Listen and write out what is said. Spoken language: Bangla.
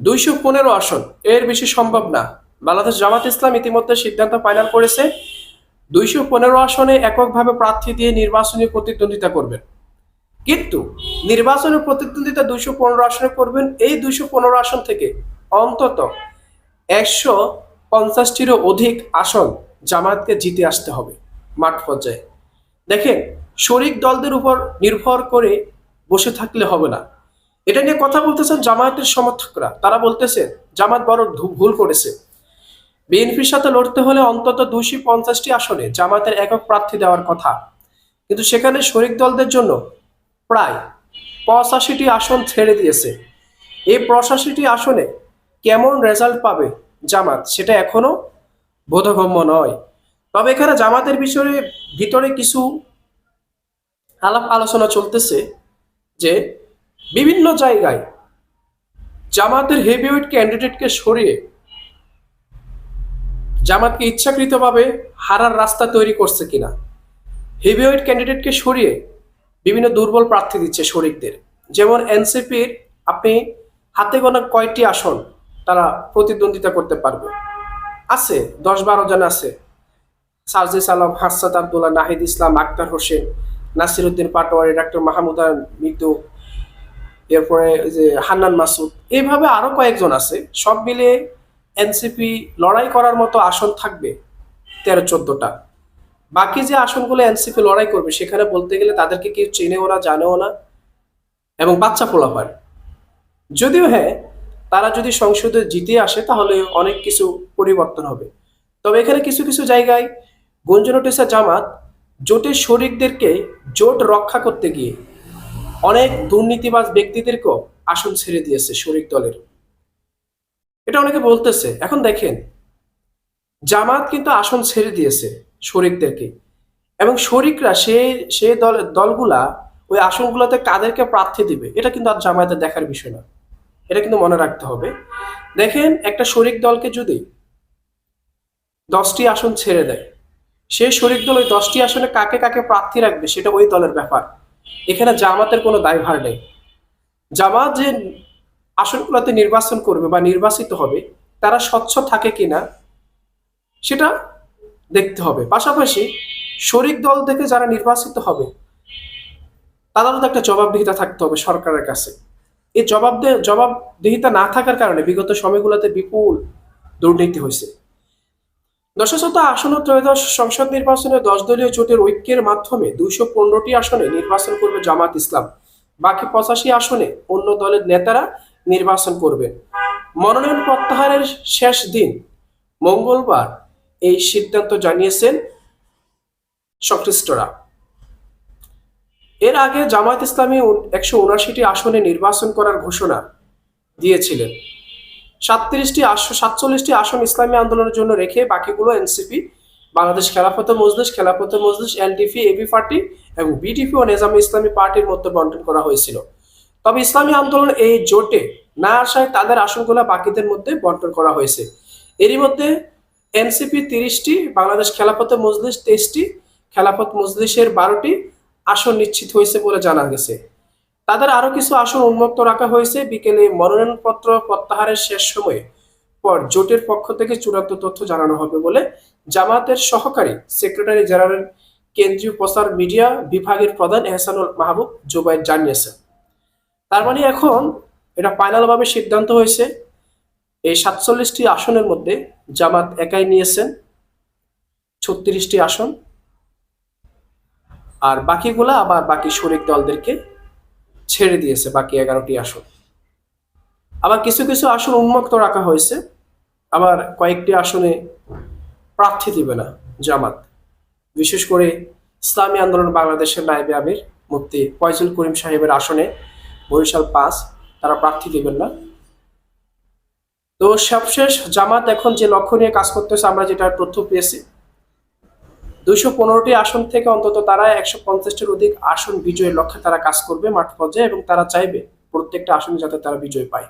দুইশো পনেরো আসন। এর বেশি সম্ভব না। বাংলাদেশ জামাত ইসলাম ইতিমধ্যে সিদ্ধান্ত ফাইনাল করেছে, দুইশো পনেরো আসনে এককভাবে প্রার্থী দিয়ে নির্বাচনী প্রতিদ্বন্দ্বিতা করবেন। কিন্তু নির্বাচনী প্রতিদ্বন্দ্বিতা দুইশো পনেরো আসনে করবেন, এই দুইশো পনেরো আসন থেকে অন্তত একশো পঞ্চাশটিরও অধিক আসন জামায়াতকে জিতে আসতে হবে মাঠ পর্যায়ে। দেখেন, শরিক দলদের উপর নির্ভর করে বসে থাকলে হবে না। এটা নিয়ে কথা বলতেছেন জামায়াতের সমর্থকরা। তারা বলতেছেন জামাত বড় ভুল করেছে। বিএনপির সাথে লড়তে হলে অন্তত দুইশো পঞ্চাশটি আসনে জামায়াতের একক প্রার্থী দেওয়ার কথা। কিন্তু সেখানে শরিক দলদের জন্য প্রায় পঁচাশিটি আসন ছেড়ে দিয়েছে। এই পঁচাশিটি আসনে কেমন রেজাল্ট পাবে জামাত, সেটা এখনও বোধগম্য নয়। তবে এখানে জামাতের বিষয়ে ভিতরে কিছু আলাপ আলোচনা চলতেছে যে বিভিন্ন জায়গায় জামাতের হেভিওয়েট ক্যান্ডিডেটকে সরিয়ে জামাতকে ইচ্ছাকৃতভাবে হারার রাস্তা তৈরি করছে কিনা, হেভিওয়েট ক্যান্ডিডেটকে সরিয়ে বিভিন্ন দুর্বল প্রার্থী দিচ্ছে শরিকদের। যেমন এনসিপির আপনি হাতে গোনা কয়টি আসন তারা প্রতিদ্বন্দ্বিতা করতে পারবে। আছে দশ বারো জন আছে। সার্জিস আলম হাসাদ আবদুল্লাহ, নাহিদ ইসলাম, আক্তার হোসেন, নাসিরুদ্দিন পাটোয়ারি, ডাক্তার মাহমুদা মৃদু এরপরে যে হান্নান মাসুদ এইভাবে আরও কয়েকজন আছে, সব মিলে এনসিপি লড়াই করার মতো আসন থাকবে তেরো, চোদ্দটা। বাকি যে আসনগুলো এনসিপি লড়াই করবে, সেখানে বলতে গেলে তাদেরকে কেউ চেনেও না, জানেও না, এবং বাচ্চা পোলাপান। যদিও হ্যাঁ তারা যদি সংসদে জিতে আসে, তাহলে অনেক কিছু পরিবর্তন হবে। তবে এখানে কিছু কিছু জায়গায় গুঞ্জন জামাত, জোটের শরিকদেরকে জোট রক্ষা করতে গিয়ে। অনেক দুর্নীতিবাজ ব্যক্তিদেরকেও আসন ছেড়ে দিয়েছে শরিক দলের। এটা অনেকে বলতেছে, এখন দেখেন, জামাত কিন্তু আসন ছেড়ে দিয়েছে শরিকদেরকে এবং শরিকরা সে সে দল, দলগুলা ওই আসনগুলোতে কাদেরকে প্রার্থী দিবে, এটা কিন্তু আর জামায়াতের দেখার বিষয় না। এটা কিন্তু মনে রাখতে হবে। দেখেন, একটা শরিক দলকে যদি দশটি আসন ছেড়ে দেয়, সে শরিক দল ওই দশটি আসনে কাকে কাকে প্রার্থী রাখবে সেটা ওই দলের ব্যাপার। এখানে জামাতের কোনো দায়ভার নেই। জামাত যে আসনগুলোতে নির্বাচন করবে বা নির্বাচিত হবে, তারা স্বচ্ছ থাকে কিনা, সেটা দেখতে হবে। পাশাপাশি শরিক দল থেকে যারা নির্বাচিত হবে তাদেরও তো একটা জবাবদিহিতা থাকতে হবে সরকারের কাছে। এই জবাব জবাবদিহিতা না থাকার কারণে বিগত সময়গুলোতে বিপুল দুর্নীতি হয়েছে। দশশত ও ত্রয়োদশ সংসদ নির্বাচনে দশ দলীয় জোটের ঐক্যের মাধ্যমে দুইশো পনেরোটি আসনে নির্বাচন করবে জামাত ইসলাম। বাকি পঁচাশি আসনে অন্য দলের নেতারা নির্বাচন করবেন মনোনয়ন প্রত্যাহারের শেষ দিন। মঙ্গলবার এই সিদ্ধান্ত জানিয়েছেন সংশ্লিষ্টরা। এর আগে জামায়াত ইসলামী একশো উনআশিটি আসনে নির্বাচন করার ঘোষণা দিয়েছিলেন। সাতত্রিশটি আসন সাতচল্লিশটি আসন ইসলামী আন্দোলনের জন্য রেখে বাকিগুলো NCP, Bangladesh Khelafat Majlis Khelafat Majlis LDP AB party এবং বিটিপি ও নেজাম ইসলামী পার্টির মধ্যে বন্টন করা হয়েছিল। তবে ইসলামী আন্দোলন এই জোটে না আসায় তাদের আসনগুলো বাকিদের মধ্যে বন্টন করা হয়েছে। এরই মধ্যে এনসিপি তিরিশটি, বাংলাদেশ খেলাফত মজলিস তেইশটি, খেলাফত মজলিসের বারোটি আসন নিশ্চিত হয়েছে বলে জানা গেছে। তাদের আরও কিছু আসন উন্মুক্ত রাখা হয়েছে। বিকেলে মনোনয়নপত্র প্রত্যাহারের শেষ সময়ে পর জোটের পক্ষ থেকে চূড়ান্ত তথ্য জানানো হবে বলে জামাতের সহকারী সেক্রেটারি জেনারেল কেন্দ্রীয় প্রচার মিডিয়া বিভাগের প্রধান এহসানুল মাহবুব জুবাইর জানিয়েছেন। তার মানে এখন এটা ফাইনাল ভাবে সিদ্ধান্ত হয়েছে। এই সাতচল্লিশটি আসনের মধ্যে জামাত একাই নিয়েছেন। ছত্রিশটি আসন। আর বাকিগুলা আবার বাকি শরিক দলদেরকে ছেড়ে দিয়েছে বাকি এগারোটি আসন। আবার কিছু কিছু আসন উন্মুক্ত রাখা হয়েছে। আবার কয়েকটি আসনে প্রার্থী দিবে না জামাত। বিশেষ করে ইসলামী আন্দোলন বাংলাদেশের নায়েবে আমির মুফতি ফয়জুল করিম সাহেবের আসনে বরিশাল পাঁচ, তারা প্রার্থী দিবেন না। তো সবশেষ জামাত এখন যে লক্ষ্য নিয়ে কাজ করতেছে, আমরা যেটা তথ্য পেয়েছি দুইশো পনেরোটি আসন থেকে অন্তত তারা একশো পঞ্চাশটির অধিক আসন বিজয়ের লক্ষ্যে তারা কাজ করবে মাঠ পর্যায়ে এবং তারা চাইবে প্রত্যেকটা আসনে যাতে তারা বিজয় পায়।